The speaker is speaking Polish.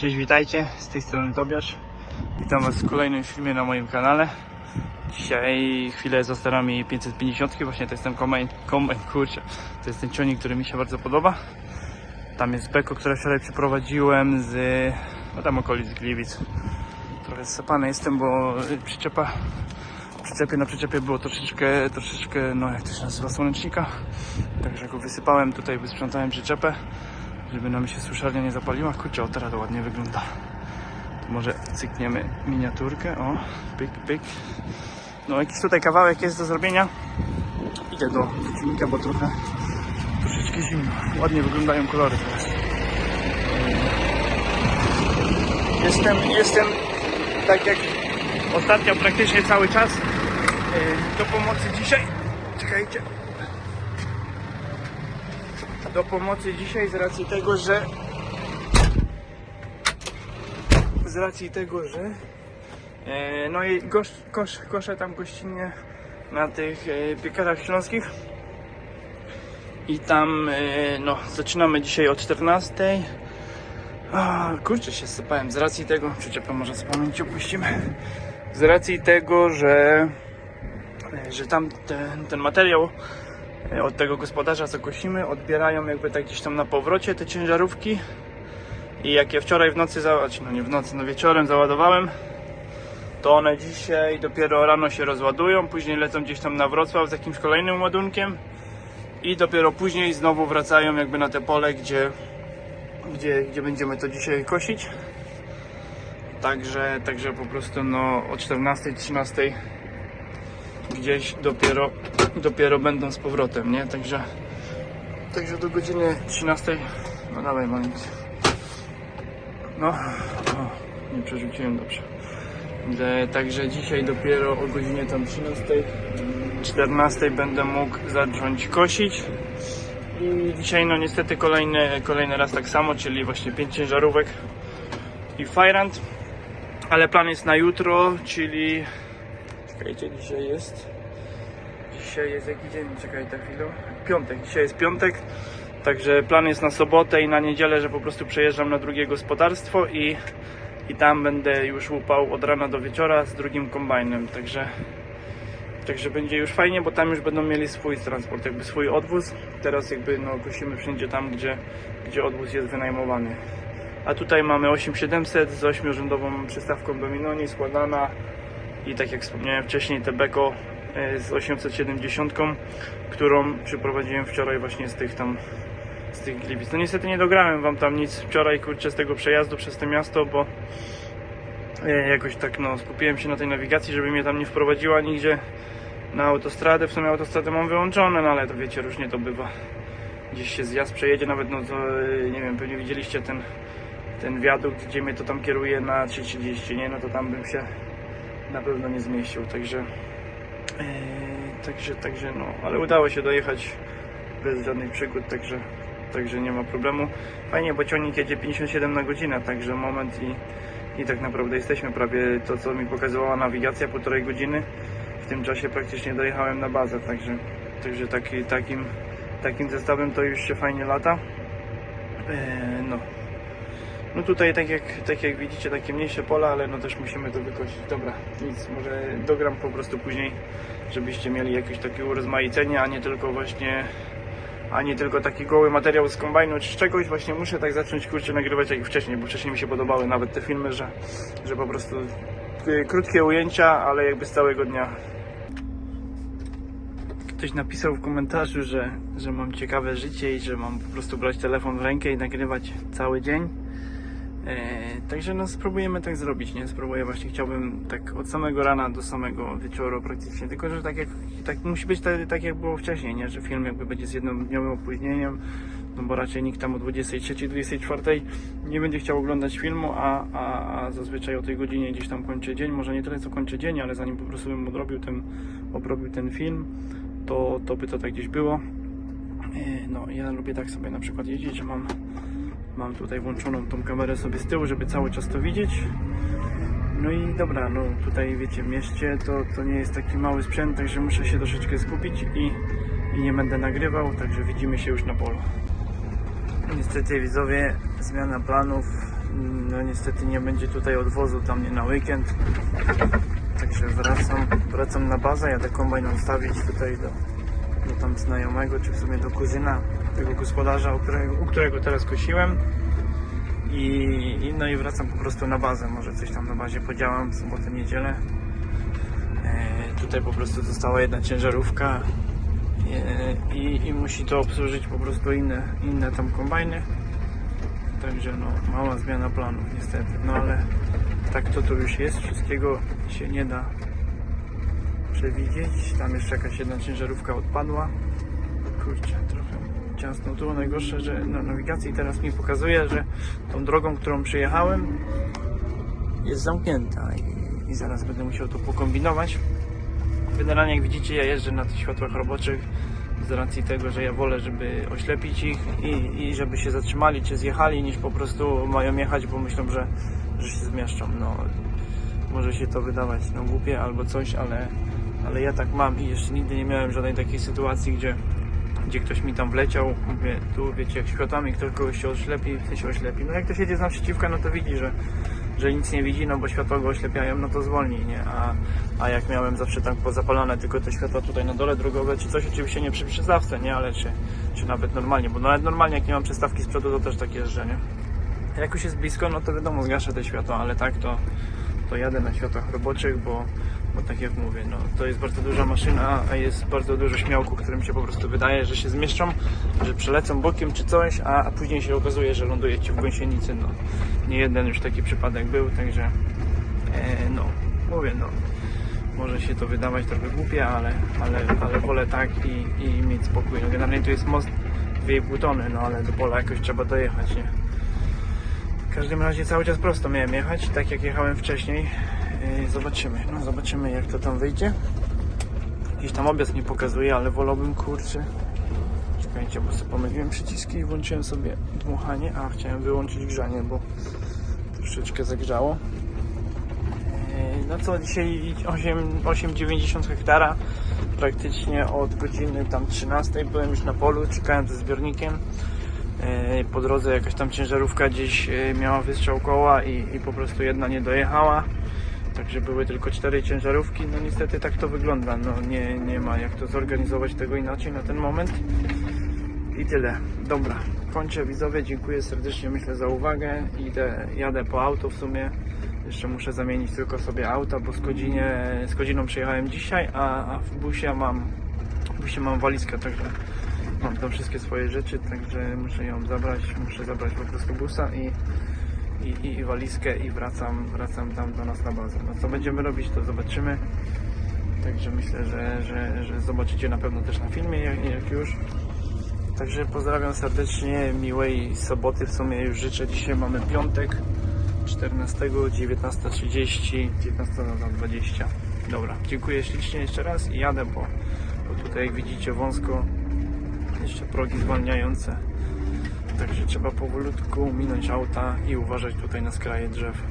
Cześć, witajcie, z tej strony Tobiasz. Witam Was w kolejnym filmie na moim kanale. Dzisiaj chwilę za sterami 550, właśnie to jest ten kombajn, kombajn, kurczę, to jest ten ciągnik, który mi się bardzo podoba. Tam jest beko, które wczoraj przeprowadziłem z, no tam okolic Gliwic. Trochę zsypany jestem, bo przyczepa, przyczepie na przyczepie było troszeczkę, troszeczkę, no jak to się nazywa, słonecznika. Także go wysypałem, tutaj wysprzątałem przyczepę żeby nam się suszarnia nie zapaliła. Kurczę, o teraz ładnie wygląda. To może cykniemy miniaturkę, o, pyk, pyk. No jakiś tutaj kawałek jest do zrobienia. Idę do silnika, bo trochę, troszeczkę zimno. Ładnie wyglądają kolory teraz. Jestem, jestem tak jak ostatnio praktycznie cały czas yy, do pomocy dzisiaj. Czekajcie do pomocy dzisiaj z racji tego, że z racji tego, że e, no i gosz, kosz, koszę tam gościnnie na tych e, piekarach śląskich. I tam e, no zaczynamy dzisiaj o 14 o, kurczę się sypałem z racji tego przyczepę może z pamięci opuścimy z racji tego, że e, że tam ten, ten materiał od tego gospodarza, co kosimy, odbierają jakby tak gdzieś tam na powrocie te ciężarówki. I jak je wczoraj w nocy, no nie w nocy, no wieczorem załadowałem, to one dzisiaj dopiero rano się rozładują, później lecą gdzieś tam na Wrocław z jakimś kolejnym ładunkiem i dopiero później znowu wracają jakby na te pole, gdzie, gdzie, gdzie będziemy to dzisiaj kosić. Także, także po prostu no o 14-13 gdzieś dopiero, dopiero będą z powrotem, nie? Także, także do godziny 13. No dawaj malić. No, o, nie przerzuciłem dobrze. De, także dzisiaj dopiero o godzinie tam 13, 14 będę mógł zacząć kosić. I dzisiaj no niestety kolejny, kolejny raz tak samo, czyli właśnie 5 ciężarówek i Fajrant. Ale plan jest na jutro, czyli Czekajcie, dzisiaj jest. Dzisiaj jest jaki dzień? Czekaj na chwilę. Piątek. Dzisiaj jest piątek. Także plan jest na sobotę i na niedzielę, że po prostu przejeżdżam na drugie gospodarstwo i, i tam będę już łupał od rana do wieczora z drugim kombajnem. Także, także będzie już fajnie, bo tam już będą mieli swój transport, jakby swój odwóz. Teraz jakby no kosimy wszędzie tam, gdzie, gdzie odwóz jest wynajmowany. A tutaj mamy 8700 z 8-rzędową przystawką Dominoni składana i tak jak wspomniałem wcześniej te Beko e, z 870, którą przyprowadziłem wczoraj właśnie z tych tam z tych Gliwic. No niestety nie dograłem wam tam nic wczoraj kurczę z tego przejazdu przez to miasto, bo e, jakoś tak no skupiłem się na tej nawigacji, żeby mnie tam nie wprowadziła nigdzie na autostradę. W sumie autostradę mam wyłączone, no ale to wiecie, różnie to bywa. Gdzieś się zjazd przejedzie, nawet no to e, nie wiem, pewnie widzieliście ten ten wiadukt, gdzie mnie to tam kieruje na 3.30, nie? No to tam bym się na pewno nie zmieścił, także e, także, także no, ale udało się dojechać bez żadnych przygód, także, także nie ma problemu. Fajnie, bo ciągnik jedzie 57 na godzinę, także moment i, i tak naprawdę jesteśmy prawie to, co mi pokazywała nawigacja, półtorej godziny. W tym czasie praktycznie dojechałem na bazę, także, także taki, takim, takim zestawem to już się fajnie lata. E, no, no tutaj tak jak, tak jak widzicie takie mniejsze pola, ale no też musimy to wykosić. Dobra, nic, może dogram po prostu później, żebyście mieli jakieś takie urozmaicenie, a nie tylko właśnie a nie tylko taki goły materiał z kombajnu czy czegoś. Właśnie muszę tak zacząć kurczę nagrywać jak wcześniej, bo wcześniej mi się podobały nawet te filmy, że, że po prostu y, krótkie ujęcia, ale jakby z całego dnia. Ktoś napisał w komentarzu, że, że mam ciekawe życie i że mam po prostu brać telefon w rękę i nagrywać cały dzień. E, także no spróbujemy tak zrobić, nie? Spróbuję właśnie, chciałbym tak od samego rana do samego wieczoru praktycznie, tylko że tak jak, tak musi być tak, tak jak było wcześniej, nie? Że film jakby będzie z jednodniowym opóźnieniem, no bo raczej nikt tam o 23, 24 nie będzie chciał oglądać filmu, a, a, a zazwyczaj o tej godzinie gdzieś tam kończę dzień, może nie tyle co kończę dzień, ale zanim po prostu bym odrobił ten, obrobił ten film, to, to by to tak gdzieś było. E, No, ja lubię tak sobie na przykład jeździć, że mam Mam tutaj włączoną tą kamerę sobie z tyłu, żeby cały czas to widzieć. No i dobra, no tutaj wiecie, w mieście to, to nie jest taki mały sprzęt, także muszę się troszeczkę skupić i, i nie będę nagrywał, także widzimy się już na polu. Niestety widzowie, zmiana planów. No niestety nie będzie tutaj odwozu dla mnie na weekend. Także wracam, wracam na bazę, jadę kombajn stawić tutaj do, do tam znajomego, czy w sumie do kuzyna tego gospodarza, u którego, u którego teraz kosiłem. I, i no i wracam po prostu na bazę, może coś tam na bazie podziałam w sobotę, niedzielę. E, tutaj po prostu została jedna ciężarówka e, i, i musi to obsłużyć po prostu inne, inne tam kombajny. Także no, mała zmiana planów niestety, no ale tak to to już jest, wszystkiego się nie da przewidzieć. Tam jeszcze jakaś jedna ciężarówka odpadła. Kurczę, trochę ciasno. Tu najgorsze, że na nawigacji teraz mi pokazuje, że tą drogą, którą przyjechałem jest zamknięta i, i zaraz będę musiał to pokombinować. Generalnie jak widzicie ja jeżdżę na tych światłach roboczych z racji tego, że ja wolę, żeby oślepić ich i, i żeby się zatrzymali czy zjechali, niż po prostu mają jechać, bo myślą, że, że się zmieszczą. No, może się to wydawać no, głupie albo coś, ale, ale ja tak mam i jeszcze nigdy nie miałem żadnej takiej sytuacji, gdzie, gdzie ktoś mi tam wleciał. Mówię, tu wiecie, jak światłami ktoś kogoś się oślepi, ty się oślepi. No jak ktoś jedzie z naprzeciwka, no to widzi, że, że nic nie widzi, no bo światła go oślepiają, no to zwolni, nie? A, a jak miałem zawsze tam pozapalane tylko te światła tutaj na dole drogowe, czy coś, oczywiście nie przy przystawce, nie? Ale czy, czy nawet normalnie, bo nawet normalnie jak nie mam przystawki z przodu, to też tak jeżdżę, nie? Jak już jest blisko, no to wiadomo, gaszę te światła, ale tak to, to jadę na światłach roboczych, bo, bo tak jak mówię, no to jest bardzo duża maszyna, a jest bardzo dużo śmiałków, którym się po prostu wydaje, że się zmieszczą, że przelecą bokiem czy coś, a, a później się okazuje, że ląduje ci w gąsienicy, no nie jeden już taki przypadek był, także e, no, mówię, no może się to wydawać trochę głupie, ale, ale, ale wolę tak i, i mieć spokój. No generalnie tu jest most 2,5 tony, no ale do pola jakoś trzeba dojechać, nie? W każdym razie cały czas prosto miałem jechać, tak jak jechałem wcześniej. Yy, Zobaczymy, no zobaczymy jak to tam wyjdzie. Jakiś tam objazd nie pokazuje, ale wolałbym kurczę. Czekajcie, bo sobie pomyliłem przyciski i włączyłem sobie dmuchanie, a chciałem wyłączyć grzanie, bo troszeczkę zagrzało. Yy, No co, dzisiaj 8 8,90 hektara, praktycznie od godziny tam 13 byłem już na polu, czekałem ze zbiornikiem. Yy, Po drodze jakaś tam ciężarówka gdzieś miała wystrzał koła i, i po prostu jedna nie dojechała. Także były tylko cztery ciężarówki. No niestety tak to wygląda. No nie, nie ma jak to zorganizować tego inaczej na ten moment. I tyle. Dobra, kończę widzowie. Dziękuję serdecznie myślę za uwagę. Idę, jadę po auto w sumie. Jeszcze muszę zamienić tylko sobie auta, bo z, godzinie, z godziną przyjechałem dzisiaj, a, a w busie mam w busie mam walizkę, także mam tam wszystkie swoje rzeczy, także muszę ją zabrać, muszę zabrać po prostu busa i, i, i, i walizkę i wracam, wracam tam do nas na bazę. No co będziemy robić, to zobaczymy. Także myślę, że, że, że zobaczycie na pewno też na filmie, jak, jak już. Także pozdrawiam serdecznie, miłej soboty w sumie już życzę. Dzisiaj mamy piątek, 14, 19.30, 19.20. Dobra, dziękuję ślicznie jeszcze raz i jadę, bo, bo tutaj jak widzicie wąsko, jeszcze progi zwalniające. Także trzeba powolutku minąć auta i uważać tutaj na skraje drzew.